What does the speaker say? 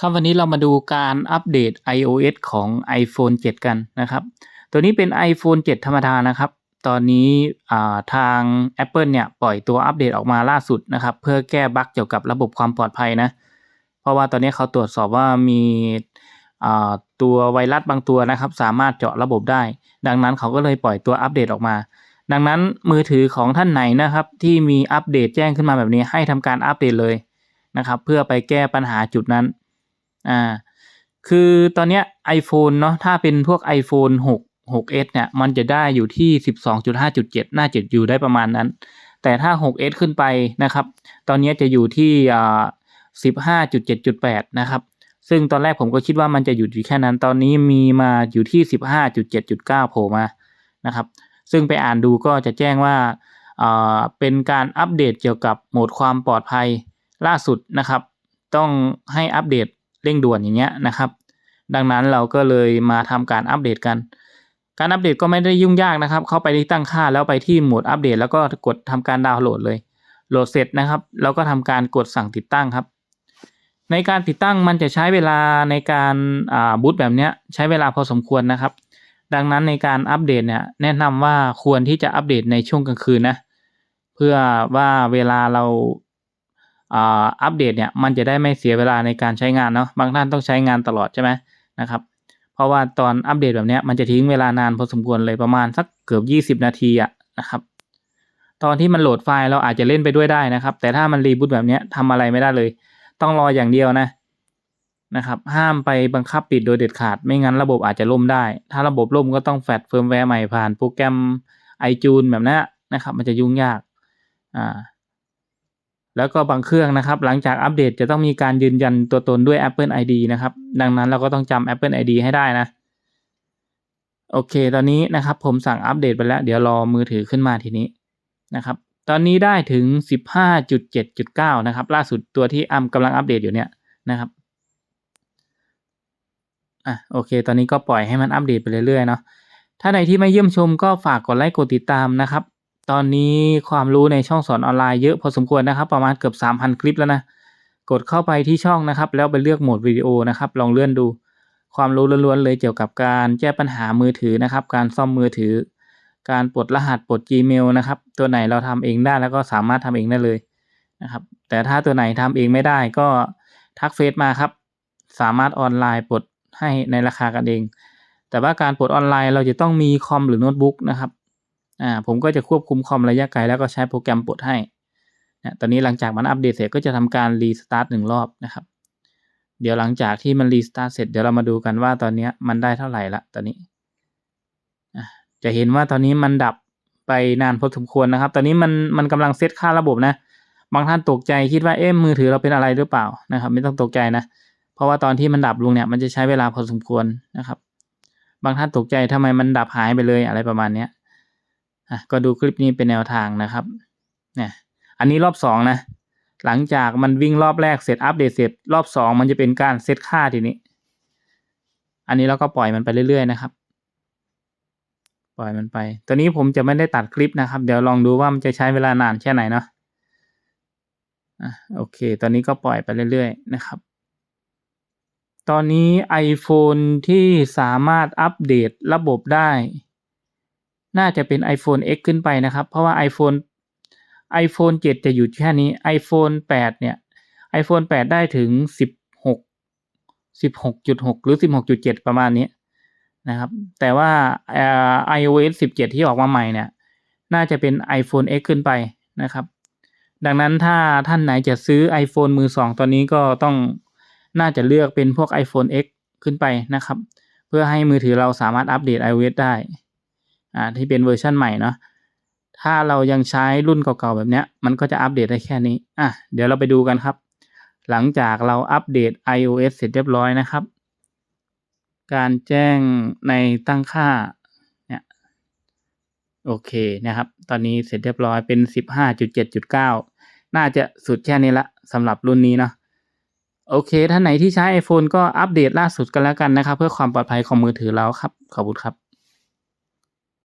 ครับวันนี้เรามาดูการอัปเดต iOS ของ iPhone 7 กันนะครับ ตัวนี้เป็น iPhone 7 ธรรมดานะครับ ตอนนี้ทาง Apple เนี่ยปล่อยตัวอัปเดตออกมาล่าสุดนะครับ เพื่อแก้บั๊กเกี่ยวกับระบบความปลอดภัยนะ เพราะว่าตอนนี้เขาตรวจสอบว่ามีตัวไวรัสบางตัวนะครับ สามารถเจาะระบบได้ ดังนั้นเขาก็เลยปล่อยตัวอัปเดตออกมา ดังนั้นมือถือของท่านไหนนะครับที่มีอัปเดตแจ้งขึ้นมาแบบนี้ให้ทำการอัปเดตเลยนะครับ เพื่อไปแก้ปัญหาจุดนั้น อ่าคือตอนเนี้ย iPhone เนาะถ้าเป็นพวก iPhone 6 6s เนี่ย มันจะได้อยู่ที่ 12.5.7 น่าจะอยู่ได้ประมาณนั้น แต่ถ้า 6s ขึ้นไปนะครับ ตอนนี้จะอยู่ที่อ่า15.7.8 นะครับ ซึ่งตอนแรกผมก็คิดว่ามันจะอยู่อยู่แค่นั้น ตอนนี้มีมาอยู่ที่ 15.7.9 โผล่มานะครับ ซึ่งไปอ่านดูก็จะแจ้งว่าอ่าเป็นการอัปเดตเกี่ยวกับโหมดความปลอดภัยล่าสุดนะครับ ต้องให้อัปเดต เร่งด่วนอย่างเงี้ยนะครับ ดังนั้นเราก็เลยมาทำการอัปเดตกัน การอัปเดตก็ไม่ได้ยุ่งยากนะครับ เข้าไปที่ตั้งค่าแล้วไปที่โหมดอัปเดต แล้วก็กดทำการดาวน์โหลดเลย โหลดเสร็จนะครับ แล้วก็ทำการกดสั่งติดตั้งครับ ในการติดตั้งมันจะใช้เวลาในการบูตแบบนี้ใช้เวลาพอสมควรนะครับ ดังนั้นในการอัปเดตเนี่ยแนะนำว่าควรที่จะอัปเดตในช่วงกลางคืนนะเพื่อว่าเวลาเรา อัปเดตเนี่ยมันจะได้ไม่เสียเวลาในการใช้งานเนาะบางท่านต้องใช้งานตลอดใช่ไหมนะครับเพราะว่าตอนอัปเดตแบบนี้มันจะทิ้งเวลานานพอสมควรเลยประมาณสักเกือบ 20 นาทีอะนะครับตอนที่มันโหลดไฟล์เราอาจจะเล่นไปด้วยได้นะครับ แต่ถ้ามันรีบูตแบบนี้ทำอะไรไม่ได้เลย ต้องรออย่างเดียวนะนะครับห้ามไปบังคับปิดโดยเด็ดขาด ไม่งั้นระบบอาจจะล่มได้ ถ้าระบบล่มก็ต้องแฟดเฟิร์มแวร์ใหม่ผ่านโปรแกรม iTunes แบบนี้นะครับ มันจะยุ่งยากอ่า แล้วก็บางเครื่องนะครับ หลังจากอัปเดตจะต้องมีการยืนยันตัวตนด้วย Apple ID นะครับ ดังนั้นเราก็ต้องจำ Apple ID ให้ได้นะ โอเค ตอนนี้นะครับผมสั่งอัปเดตไปแล้ว เดี๋ยวรอมือถือขึ้นมาทีนี้นะครับ ตอนนี้ได้ถึง 15.7.9 นะครับ ล่าสุดตัวที่อัมกำลังอัปเดตอยู่เนี่ยนะครับอะโอเค ตอนนี้ก็ปล่อยให้มันอัปเดตไปเรื่อยๆเนาะถ้าใดที่ไม่เยี่ยมชมก็ฝากกดไลค์กดติดตามนะครับ ตอนนี้ความรู้ในช่องสอนออนไลน์เยอะพอสมควรนะครับ ประมาณเกือบ 3,000 คลิปแล้วนะ กดเข้าไปที่ช่องนะครับ แล้วไปเลือกโหมดวิดีโอนะครับ ลองเลื่อนดู ความรู้ล้วนๆเลยเกี่ยวกับการแก้ปัญหามือถือนะครับ การซ่อมมือถือ การปลดรหัสปลด Gmail นะครับ ตัวไหนเราทำเองได้แล้วก็สามารถทำเองได้เลยนะครับ แต่ถ้าตัวไหนทำเองไม่ได้ก็ทักเฟซมาครับ สามารถออนไลน์ปลดให้ในราคากันเอง แต่ว่าการปลดออนไลน์เราจะต้องมีคอมหรือโน้ตบุ๊กนะครับ อ่าผมก็จะควบคุมคอมระยะไกลแล้วก็ใช้โปรแกรมปลดให้นะตอนนี้หลังจากมันอัปเดตเสร็จก็จะทำการรีสตาร์ทหนึ่งรอบนะครับ เดี๋ยวหลังจากที่มันรีสตาร์ทเสร็จเดี๋ยวเรามาดูกันว่าตอนนี้มันได้เท่าไหร่ละตอนนี้ จะเห็นว่าตอนนี้มันดับไปนานพอสมควรนะครับ ตอนนี้มันมันกำลังเซตค่าระบบนะ บางท่านตกใจคิดว่าเอ๊ะมือถือเราเป็นอะไรหรือเปล่านะครับ ไม่ต้องตกใจนะ เพราะว่าตอนที่มันดับลงเนี่ยมันจะใช้เวลาพอสมควรนะครับ บางท่านตกใจทำไมมันดับหายไปเลยอะไรประมาณเนี้ย อะก็ดูคลิปนี้เป็นแนวทางนะครับเนี่ยอันนี้รอบสองนะ หลังจากมันวิ่งรอบแรกเสร็จอัปเดตเสร็จรอบสองมันจะเป็นการเซตค่าทีนี้ อันนี้เราก็ปล่อยมันไปเรื่อยๆนะครับ ปล่อยมันไปตัวนี้ผมจะไม่ได้ตัดคลิปนะครับ เดี๋ยวลองดูว่ามันจะใช้เวลานานแค่ไหนเนาะอะโอเค ตอนนี้ก็ปล่อยไปเรื่อยๆนะครับ ตอนนี้ iPhone ที่สามารถอัปเดตระบบได้ น่าจะเป็น iPhone X ขึ้นไปนะครับ เพราะว่า iPhone iPhone 7 จะอยู่แค่นี้ iPhone 8 เนี่ย iPhone 8 ได้ถึง 16 16.6 หรือ 16.7 ประมาณนี้นะครับ แต่ว่า iOS 17 ที่ออกมาใหม่เนี่ย น่าจะเป็น iPhone X ขึ้นไปนะครับ ดังนั้นถ้าท่านไหนจะซื้อ iPhone มือสองตอนนี้ก็ต้องน่าจะเลือกเป็นพวก iPhone X ขึ้นไปนะครับ เพื่อให้มือถือเราสามารถอัปเดต iOS ได้ อ่าที่เป็นเวอร์ชันใหม่เนาะถ้าเรายังใช้รุ่นเก่าๆแบบเนี้ยมันก็จะอัปเดตได้แค่นี้อะเดี๋ยวเราไปดูกันครับ หลังจากเราอัปเดต iOS เสร็จเรียบร้อยนะครับ การแจ้งในตั้งค่าเนี่ยโอเคนะครับ ตอนนี้เสร็จเรียบร้อยเป็น 15.7.9 น่าจะสุดแค่นี้ละสำหรับรุ่นนี้เนาะโอเค ท่านไหนที่ใช้ iPhone ก็อัปเดตล่าสุดกันแล้วกันนะครับ เพื่อความปลอดภัยของมือถือเราครับ ขอบคุณครับ